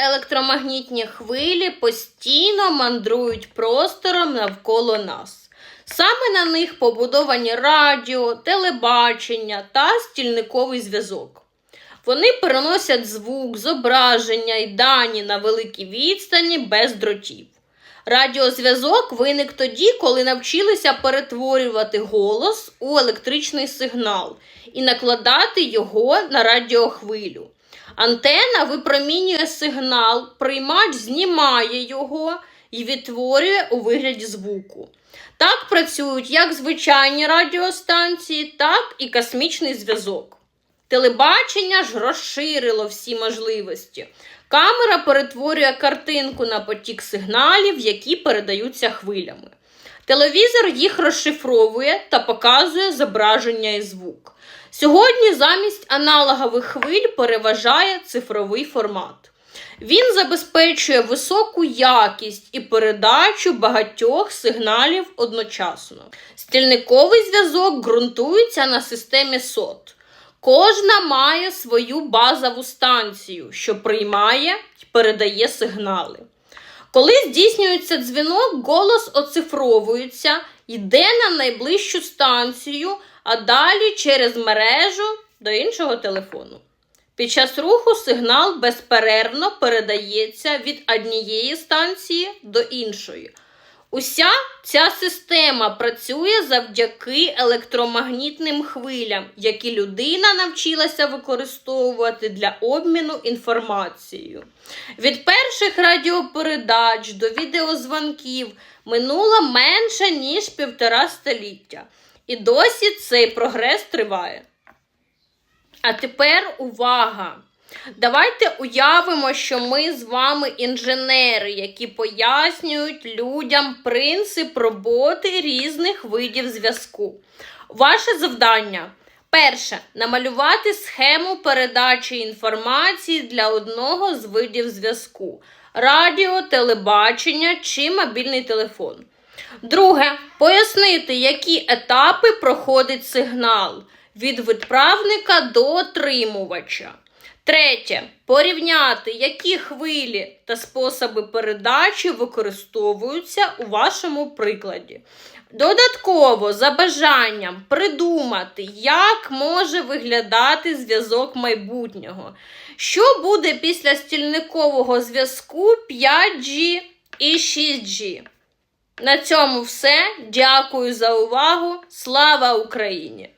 Електромагнітні хвилі постійно мандрують простором навколо нас. Саме на них побудовані радіо, телебачення та стільниковий зв'язок. Вони переносять звук, зображення і дані на великі відстані без дротів. Радіозв'язок виник тоді, коли навчилися перетворювати голос у електричний сигнал і накладати його на радіохвилю. Антена випромінює сигнал, приймач знімає його і відтворює у вигляді звуку. Так працюють як звичайні радіостанції, так і космічний зв'язок. Телебачення ж розширило всі можливості. Камера перетворює картинку на потік сигналів, які передаються хвилями. Телевізор їх розшифровує та показує зображення і звук. Сьогодні замість аналогових хвиль переважає цифровий формат. Він забезпечує високу якість і передачу багатьох сигналів одночасно. Стільниковий зв'язок ґрунтується на системі СОТ. Кожна має свою базову станцію, що приймає і передає сигнали. Коли здійснюється дзвінок, голос оцифровується, йде на найближчу станцію, а далі через мережу до іншого телефону. Під час руху сигнал безперервно передається від однієї станції до іншої. Уся ця система працює завдяки електромагнітним хвилям, які людина навчилася використовувати для обміну інформацією. Від перших радіопередач до відеозвонків минуло менше ніж півтора століття. І досі цей прогрес триває. А тепер увага! Давайте уявимо, що ми з вами інженери, які пояснюють людям принцип роботи різних видів зв'язку. Ваше завдання перше намалювати схему передачі інформації для одного з видів зв'язку: радіо, телебачення чи мобільний телефон. Друге, пояснити, які етапи проходить сигнал від відправника до отримувача. Третє. Порівняти, які хвилі та способи передачі використовуються у вашому прикладі. Додатково, за бажанням, придумати, як може виглядати зв'язок майбутнього. Що буде після стільникового зв'язку 5G і 6G. На цьому все. Дякую за увагу. Слава Україні!